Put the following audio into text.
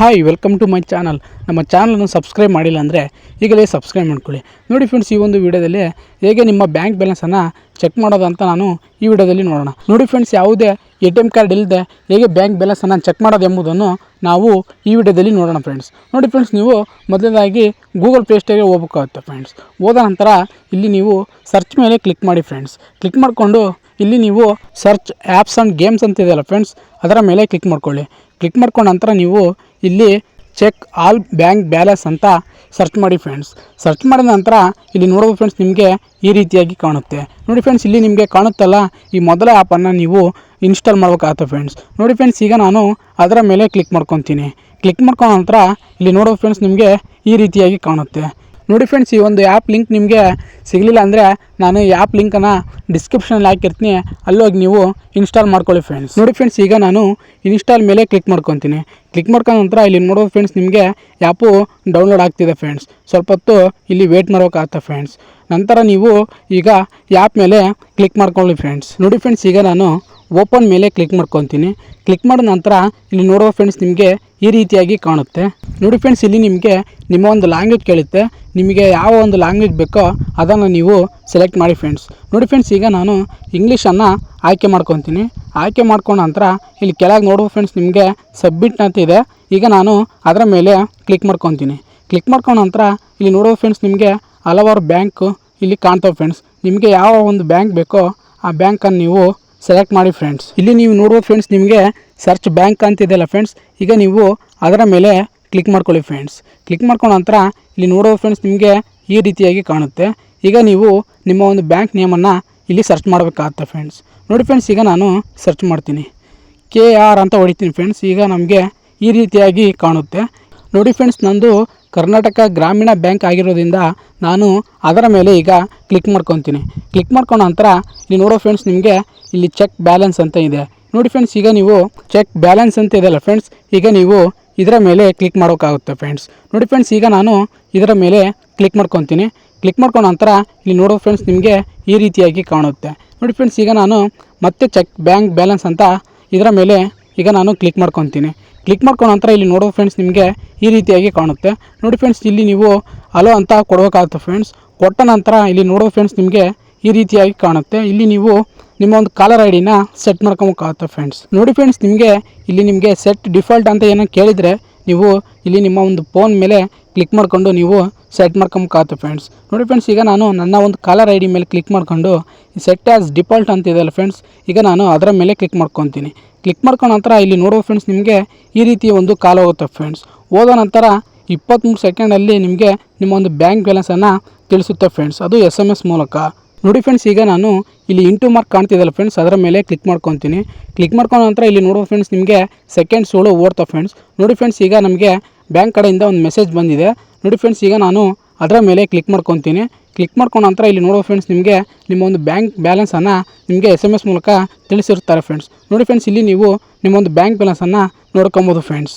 Hi, welcome to my channel. ನಮ್ಮ ಚಾನಲನ್ನು subscribe ಮಾಡಿಲ್ಲ ಅಂದರೆ ಈಗಲೇ ಸಬ್ಸ್ಕ್ರೈಬ್ ಮಾಡ್ಕೊಳ್ಳಿ. ನೋಡಿ ಫ್ರೆಂಡ್ಸ್ ಈ ಒಂದು ವಿಡಿಯೋದಲ್ಲಿ ಹೇಗೆ ನಿಮ್ಮ ಬ್ಯಾಂಕ್ ಬ್ಯಾಲೆನ್ಸನ್ನು ಚೆಕ್ ಮಾಡೋದು ಅಂತ ನಾನು ಈ ವಿಡಿಯೋದಲ್ಲಿ ನೋಡೋಣ. ನೋಡಿ ಫ್ರೆಂಡ್ಸ್ ಯಾವುದೇ ಎ ಟಿ ಎಂ ಕಾರ್ಡ್ ಇಲ್ಲದೆ ಹೇಗೆ ಬ್ಯಾಂಕ್ ಬ್ಯಾಲೆನ್ಸನ್ನು ಚೆಕ್ ಮಾಡೋದು ಎಂಬುದನ್ನು ನಾವು ಈ ವಿಡಿಯೋದಲ್ಲಿ ನೋಡೋಣ ಫ್ರೆಂಡ್ಸ್ ನೋಡಿ ಫ್ರೆಂಡ್ಸ್ ನೀವು ಮೊದಲನೇದಾಗಿ ಗೂಗಲ್ ಪ್ಲೇ ಸ್ಟೋರಿಗೆ ಹೋಗ್ಬೇಕಾಗುತ್ತೆ ಫ್ರೆಂಡ್ಸ್ ಹೋದ ನಂತರ ಇಲ್ಲಿ ನೀವು ಸರ್ಚ್ ಮೇಲೆ ಕ್ಲಿಕ್ ಮಾಡಿ ಫ್ರೆಂಡ್ಸ್ ಕ್ಲಿಕ್ ಮಾಡಿಕೊಂಡು ಇಲ್ಲಿ ನೀವು ಸರ್ಚ್ ಆ್ಯಪ್ಸ್ ಆ್ಯಂಡ್ ಗೇಮ್ಸ್ ಅಂತ ಇದೆಯಲ್ಲ ಫ್ರೆಂಡ್ಸ್ ಅದರ ಮೇಲೆ ಕ್ಲಿಕ್ ಮಾಡ್ಕೊಳ್ಳಿ. ಕ್ಲಿಕ್ ಮಾಡ್ಕೊಂಡ ನಂತರ ನೀವು ಇಲ್ಲಿ ಚೆಕ್ ಆಲ್ ಬ್ಯಾಂಕ್ ಬ್ಯಾಲೆನ್ಸ್ ಅಂತ ಸರ್ಚ್ ಮಾಡಿ ಫ್ರೆಂಡ್ಸ್. ಸರ್ಚ್ ಮಾಡಿದ ನಂತರ ಇಲ್ಲಿ ನೋಡೋದು ಫ್ರೆಂಡ್ಸ್ ನಿಮಗೆ ಈ ರೀತಿಯಾಗಿ ಕಾಣುತ್ತೆ. ನೋಡಿ ಫ್ರೆಂಡ್ಸ್, ಇಲ್ಲಿ ನಿಮಗೆ ಕಾಣುತ್ತಲ್ಲ ಈ ಮೊದಲ ಆ್ಯಪನ್ನು ನೀವು ಇನ್ಸ್ಟಾಲ್ ಮಾಡ್ಬೇಕಾಗತ್ತೆ ಫ್ರೆಂಡ್ಸ್. ನೋಡಿ ಫ್ರೆಂಡ್ಸ್, ಈಗ ನಾನು ಅದರ ಮೇಲೆ ಕ್ಲಿಕ್ ಮಾಡ್ಕೊತೀನಿ. ಕ್ಲಿಕ್ ಮಾಡ್ಕೊಂಡ ನಂತರ ಇಲ್ಲಿ ನೋಡೋದು ಫ್ರೆಂಡ್ಸ್ ನಿಮಗೆ ಈ ರೀತಿಯಾಗಿ ಕಾಣುತ್ತೆ. ನೋಡಿ ಫ್ರೆಂಡ್ಸ್ ಈ ಒಂದು ಆ್ಯಪ್ ಲಿಂಕ್ ನಿಮಗೆ ಸಿಗಲಿಲ್ಲ ಅಂದರೆ ನಾನು ಈ ಆ್ಯಪ್ ಲಿಂಕನ್ನು ಡಿಸ್ಕ್ರಿಪ್ಷನಲ್ಲಿ ಹಾಕಿರ್ತೀನಿ. ಅಲ್ಲೋಗಿ ನೀವು ಇನ್ಸ್ಟಾಲ್ ಮಾಡ್ಕೊಳ್ಳಿ ಫ್ರೆಂಡ್ಸ್ ನೋಡಿ ಫ್ರೆಂಡ್ಸ್ ಈಗ ನಾನು ಇನ್ಸ್ಟಾಲ್ ಮೇಲೆ ಕ್ಲಿಕ್ ಮಾಡ್ಕೊತೀನಿ. ಕ್ಲಿಕ್ ಮಾಡ್ಕೊಂಡ ನಂತರ ಇಲ್ಲಿ ನೋಡೋದು ಫ್ರೆಂಡ್ಸ್ ನಿಮಗೆ ಆ್ಯಪು ಡೌನ್ಲೋಡ್ ಆಗ್ತಿದೆ ಫ್ರೆಂಡ್ಸ್ ಸ್ವಲ್ಪ ಹೊತ್ತು ಇಲ್ಲಿ ವೇಟ್ ಮಾಡೋಕ್ಕಾಗ್ತದೆ ಫ್ರೆಂಡ್ಸ್ ನಂತರ ನೀವು ಈಗ ಆ್ಯಪ್ ಮೇಲೆ ಕ್ಲಿಕ್ ಮಾಡ್ಕೊಳ್ಳಿ ಫ್ರೆಂಡ್ಸ್ ನೋಡಿ ಫ್ರೆಂಡ್ಸ್ ಈಗ ನಾನು ಓಪನ್ ಮೇಲೆ ಕ್ಲಿಕ್ ಮಾಡ್ಕೊತೀನಿ. ಕ್ಲಿಕ್ ಮಾಡಿದ ನಂತರ ಇಲ್ಲಿ ನೋಡೋ ಫ್ರೆಂಡ್ಸ್ ನಿಮಗೆ ಈ ರೀತಿಯಾಗಿ ಕಾಣುತ್ತೆ. ನೋಡಿ ಫ್ರೆಂಡ್ಸ್ ಇಲ್ಲಿ ನಿಮಗೆ ನಿಮ್ಮ ಒಂದು ಲ್ಯಾಂಗ್ವೇಜ್ ಕೇಳುತ್ತೆ. ನಿಮಗೆ ಯಾವ ಒಂದು ಲ್ಯಾಂಗ್ವೇಜ್ ಬೇಕೋ ಅದನ್ನು ನೀವು ಸೆಲೆಕ್ಟ್ ಮಾಡಿ ಫ್ರೆಂಡ್ಸ್ ನೋಡಿ ಫ್ರೆಂಡ್ಸ್ ಈಗ ನಾನು ಇಂಗ್ಲೀಷನ್ನು ಆಯ್ಕೆ ಮಾಡ್ಕೊತೀನಿ. ಆಯ್ಕೆ ಮಾಡ್ಕೊಂಡ ನಂತರ ಇಲ್ಲಿ ಕೆಳಗೆ ನೋಡುವ ಫ್ರೆಂಡ್ಸ್ ನಿಮಗೆ ಸಬ್ಮಿಟ್ ಅಂತ ಇದೆ. ಈಗ ನಾನು ಅದರ ಮೇಲೆ ಕ್ಲಿಕ್ ಮಾಡ್ಕೊತೀನಿ. ಕ್ಲಿಕ್ ಮಾಡ್ಕೊಂಡ ನಂತರ ಇಲ್ಲಿ ನೋಡುವ ಫ್ರೆಂಡ್ಸ್ ನಿಮಗೆ ಹಲವಾರು ಬ್ಯಾಂಕು ಇಲ್ಲಿ ಕಾಣ್ತಾವೆ ಫ್ರೆಂಡ್ಸ್ ನಿಮಗೆ ಯಾವ ಒಂದು ಬ್ಯಾಂಕ್ ಬೇಕೋ ಆ ಬ್ಯಾಂಕನ್ನು ನೀವು ಸೆಲೆಕ್ಟ್ ಮಾಡಿ ಫ್ರೆಂಡ್ಸ್ ಇಲ್ಲಿ ನೀವು ನೋಡ್ಬೋದು ಫ್ರೆಂಡ್ಸ್ ನಿಮಗೆ ಸರ್ಚ್ ಬ್ಯಾಂಕ್ ಅಂತಿದೆಯಲ್ಲ ಫ್ರೆಂಡ್ಸ್ ಈಗ ನೀವು ಅದರ ಮೇಲೆ ಕ್ಲಿಕ್ ಮಾಡ್ಕೊಳ್ಳಿ ಫ್ರೆಂಡ್ಸ್ ಕ್ಲಿಕ್ ಮಾಡ್ಕೊಂಡ ನಂತರ ಇಲ್ಲಿ ನೋಡೋ ಫ್ರೆಂಡ್ಸ್ ನಿಮಗೆ ಈ ರೀತಿಯಾಗಿ ಕಾಣುತ್ತೆ. ಈಗ ನೀವು ನಿಮ್ಮ ಒಂದು ಬ್ಯಾಂಕ್ ನೇಮನ್ನು ಇಲ್ಲಿ ಸರ್ಚ್ ಮಾಡಬೇಕಾಗತ್ತೆ ಫ್ರೆಂಡ್ಸ್ ನೋಡಿ ಫ್ರೆಂಡ್ಸ್ ಈಗ ನಾನು ಸರ್ಚ್ ಮಾಡ್ತೀನಿ. ಕೆ ಆರ್ ಅಂತ ಹೊಡಿತೀನಿ ಫ್ರೆಂಡ್ಸ್ ಈಗ ನಮಗೆ ಈ ರೀತಿಯಾಗಿ ಕಾಣುತ್ತೆ. ನೋಡಿ ಫ್ರೆಂಡ್ಸ್ ನಂದು ಕರ್ನಾಟಕ ಗ್ರಾಮೀಣ ಬ್ಯಾಂಕ್ ಆಗಿರೋದ್ರಿಂದ ನಾನು ಅದರ ಮೇಲೆ ಈಗ ಕ್ಲಿಕ್ ಮಾಡ್ಕೊತೀನಿ. ಕ್ಲಿಕ್ ಮಾಡ್ಕೊಂಡ ನಂತರ ಇಲ್ಲಿ ನೋಡೋ ಫ್ರೆಂಡ್ಸ್ ನಿಮಗೆ ಇಲ್ಲಿ ಚೆಕ್ ಬ್ಯಾಲೆನ್ಸ್ ಅಂತ ಇದೆ. ನೋಡಿ ಫ್ರೆಂಡ್ಸ್ ಈಗ ನೀವು ಚೆಕ್ ಬ್ಯಾಲೆನ್ಸ್ ಅಂತ ಇದೆಯಲ್ಲ ಫ್ರೆಂಡ್ಸ್ ಈಗ ನೀವು ಇದರ ಮೇಲೆ ಕ್ಲಿಕ್ ಮಾಡೋಕ್ಕಾಗುತ್ತೆ ಫ್ರೆಂಡ್ಸ್ ನೋಡಿ ಫ್ರೆಂಡ್ಸ್ ಈಗ ನಾನು ಇದರ ಮೇಲೆ ಕ್ಲಿಕ್ ಮಾಡ್ಕೊತೀನಿ. ಕ್ಲಿಕ್ ಮಾಡ್ಕೊಂಡ ನಂತರ ಇಲ್ಲಿ ನೋಡೋ ಫ್ರೆಂಡ್ಸ್ ನಿಮಗೆ ಈ ರೀತಿಯಾಗಿ ಕಾಣುತ್ತೆ. ನೋಡಿ ಫ್ರೆಂಡ್ಸ್ ಈಗ ನಾನು ಮತ್ತೆ ಚೆಕ್ ಬ್ಯಾಂಕ್ ಬ್ಯಾಲೆನ್ಸ್ ಅಂತ ಇದರ ಮೇಲೆ ಈಗ ನಾನು ಕ್ಲಿಕ್ ಮಾಡ್ಕೊತೀನಿ. ಕ್ಲಿಕ್ ಮಾಡ್ಕೊಂಡ ನಂತರ ಇಲ್ಲಿ ನೋಡೋ ಫ್ರೆಂಡ್ಸ್ ನಿಮಗೆ ಈ ರೀತಿಯಾಗಿ ಕಾಣುತ್ತೆ. ನೋಡಿ ಫ್ರೆಂಡ್ಸ್ ಇಲ್ಲಿ ನೀವು ಅಲೋ ಅಂತ ಕೊಡಬೇಕಾಗುತ್ತೆ ಫ್ರೆಂಡ್ಸ್ ಕೊಟ್ಟ ನಂತರ ಇಲ್ಲಿ ನೋಡೋ ಫ್ರೆಂಡ್ಸ್ ನಿಮಗೆ ಈ ರೀತಿಯಾಗಿ ಕಾಣುತ್ತೆ. ಇಲ್ಲಿ ನೀವು ನಿಮ್ಮ ಒಂದು ಕಾಲರ್ ಐ ಡಿನ ಸೆಟ್ ಮಾಡ್ಕೊಬೇಕಾಗುತ್ತೆ ಫ್ರೆಂಡ್ಸ್ ನೋಡಿ ಫ್ರೆಂಡ್ಸ್ ನಿಮಗೆ ಇಲ್ಲಿ ನಿಮಗೆ ಸೆಟ್ ಡಿಫಾಲ್ಟ್ ಅಂತ ಏನೋ ಕೇಳಿದರೆ ನೀವು ಇಲ್ಲಿ ನಿಮ್ಮ ಒಂದು ಫೋನ್ ಮೇಲೆ ಕ್ಲಿಕ್ ಮಾಡಿಕೊಂಡು ನೀವು ಸೆಟ್ ಮಾಡ್ಕೊಂಬಾತು ಫ್ರೆಂಡ್ಸ್ ನೋಡಿ ಫ್ರೆಂಡ್ಸ್ ಈಗ ನಾನು ನನ್ನ ಒಂದು ಕಾಲರ್ ಐ ಡಿ ಮೇಲೆ ಕ್ಲಿಕ್ ಮಾಡಿಕೊಂಡು ಸೆಟ್ ಆ್ಯಸ್ ಡಿಫಾಲ್ಟ್ ಅಂತ ಇದೆಯಲ್ಲ ಫ್ರೆಂಡ್ಸ್ ಈಗ ನಾನು ಅದರ ಮೇಲೆ ಕ್ಲಿಕ್ ಮಾಡ್ಕೊತೀನಿ. ಕ್ಲಿಕ್ ಮಾಡ್ಕೊಂಡ ನಂತರ ಇಲ್ಲಿ ನೋಡುವ ಫ್ರೆಂಡ್ಸ್ ನಿಮಗೆ ಈ ರೀತಿ ಒಂದು ಕಾಲ್ ಹೋಗುತ್ತೆ ಫ್ರೆಂಡ್ಸ್ ಹೋದ ನಂತರ ಇಪ್ಪತ್ತ್ಮೂರು ಸೆಕೆಂಡಲ್ಲಿ ನಿಮಗೆ ನಿಮ್ಮ ಒಂದು ಬ್ಯಾಂಕ್ ಬ್ಯಾಲೆನ್ಸನ್ನು ತಿಳಿಸುತ್ತೆ ಫ್ರೆಂಡ್ಸ್ ಅದು ಎಸ್ ಎಂ ಎಸ್ ಮೂಲಕ. ನೋಡಿ ಫ್ರೆಂಡ್ಸ್ ಈಗ ನಾನು ಇಲ್ಲಿ ಇಂಟು ಮಾರ್ಕ್ ಕಾಣ್ತಿದ್ದಲ್ಲ ಫ್ರೆಂಡ್ಸ್ ಅದರ ಮೇಲೆ ಕ್ಲಿಕ್ ಮಾಡ್ಕೊತೀನಿ. ಕ್ಲಿಕ್ ಮಾಡ್ಕೊಂಡ ನಂತರ ಇಲ್ಲಿ ನೋಡೋ ಫ್ರೆಂಡ್ಸ್ ನಿಮಗೆ ಸೆಕೆಂಡ್ ಸೆಕೆಂಡ್ಸ್ಗಳು ಓಡ್ತಾ ಫ್ರೆಂಡ್ಸ್ ನೋಡಿ ಫ್ರೆಂಡ್ಸ್ ಈಗ ನಮಗೆ ಬ್ಯಾಂಕ್ ಕಡೆಯಿಂದ ಒಂದು ಮೆಸೇಜ್ ಬಂದಿದೆ. ನೋಡಿ ಫ್ರೆಂಡ್ಸ್ ಈಗ ನಾನು ಅದರ ಮೇಲೆ ಕ್ಲಿಕ್ ಮಾಡ್ಕೊತೀನಿ. ಕ್ಲಿಕ್ ಮಾಡ್ಕೊಂಡ ನಂತರ ಇಲ್ಲಿ ನೋಡೋ ಫ್ರೆಂಡ್ಸ್ ನಿಮಗೆ ನಿಮ್ಮ ಒಂದು ಬ್ಯಾಂಕ್ ಬ್ಯಾಲೆನ್ಸನ್ನು ನಿಮಗೆ ಎಸ್ ಎಂ ಎಸ್ ಮೂಲಕ ತಿಳಿಸಿರ್ತಾರೆ ಫ್ರೆಂಡ್ಸ್ ನೋಡಿ ಫ್ರೆಂಡ್ಸ್ ಇಲ್ಲಿ ನೀವು ನಿಮ್ಮ ಒಂದು ಬ್ಯಾಂಕ್ ಬ್ಯಾಲೆನ್ಸನ್ನು ನೋಡ್ಕೊಬೋದು ಫ್ರೆಂಡ್ಸ್